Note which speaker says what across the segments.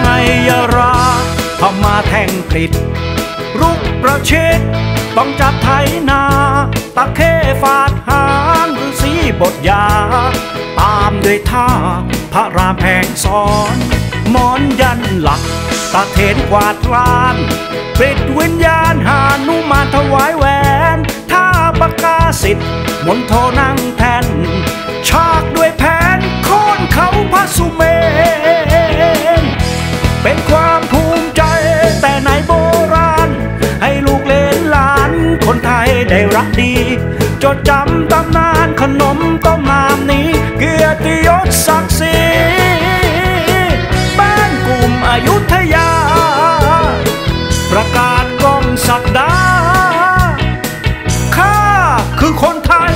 Speaker 1: ไงยราพมาแทงกฤษรุกประชิดต้องจับไถนาตะเข้ฟาดหางหรือสีบทยา ตามด้วยท่าพระรามแพงสอนมอนยันหลัก ตะเทนกวาดลานปิดวิญญาณหานุมานถวายแหวนท่าปากกาสิทธิ์มนโทนั่งแท ได้รักดี จดจำตำนานขนมต้มน้ำนี้ เกียรติยศศักดิ์ศรีบ้านกลุ่มอายุธยา ประกาศกองศักดาข้าคือคนไทย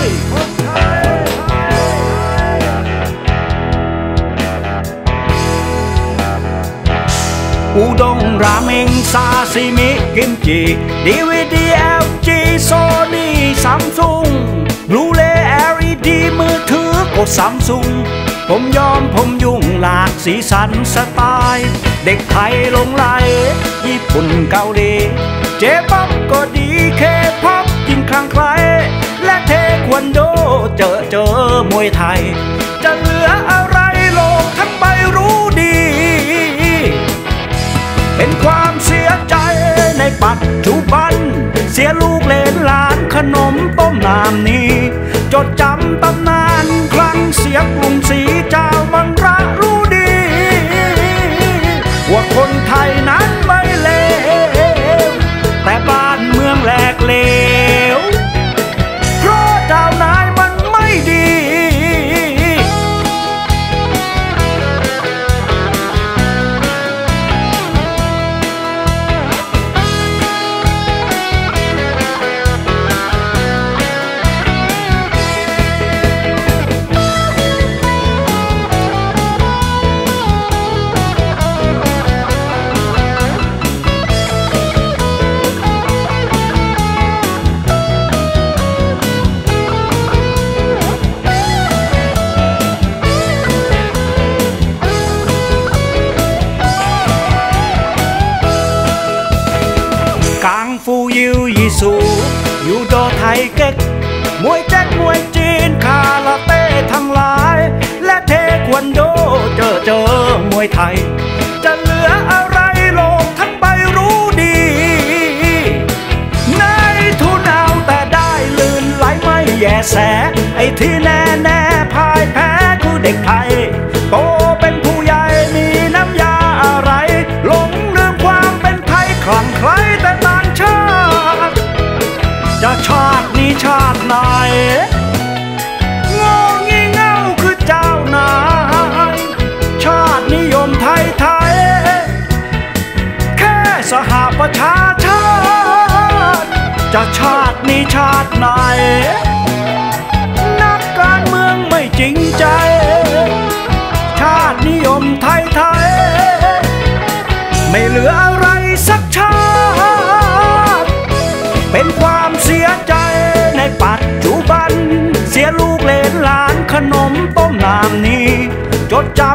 Speaker 1: อุดงราเมงซาซิมิกิมจิดีวีดีเอลจี อดซัมซุงผมยอมผมยุ่งหลากสีสันสไตล์เด็กไทยลงไหลญี่ปุ่นเกาหลีเจ๊ป๊อปก็ดีเคป๊อปยิ่งคลังไคลและเทควันโดเจอเจอมวยไทย จะเหลืออะไรโลกทั้งใบรู้ดี เป็นความเสียใจในปัจจุบัน เสียลูกเลนหลานขนมต้มน้ำนี้ จดจำตำนาน กังฟูยิวยิสูยูโดไทยเก๊กมวยแจ็คมวยจีนคาราเต้ทั้งหลาย และเทควันโดเจอเจอมวยไทย จะเหลืออะไรโลกทั้งใบรู้ดีนายทุนเอาแต่ได้ลื่นไหลไม่แยแส ไอ้ที่แน่แน่พ่ายแพ้คือเด็กไทย สหประชาชาติ จะชาตินี้ชาติไหน นักการเมืองไม่จริงใจ ชาตินิยมไทยไทย ไม่เหลืออะไรสักชาติ เป็นความเสียใจในปัจจุบัน เสียลูกเลนหลานขนมต้มน้ำนี้ จดจำ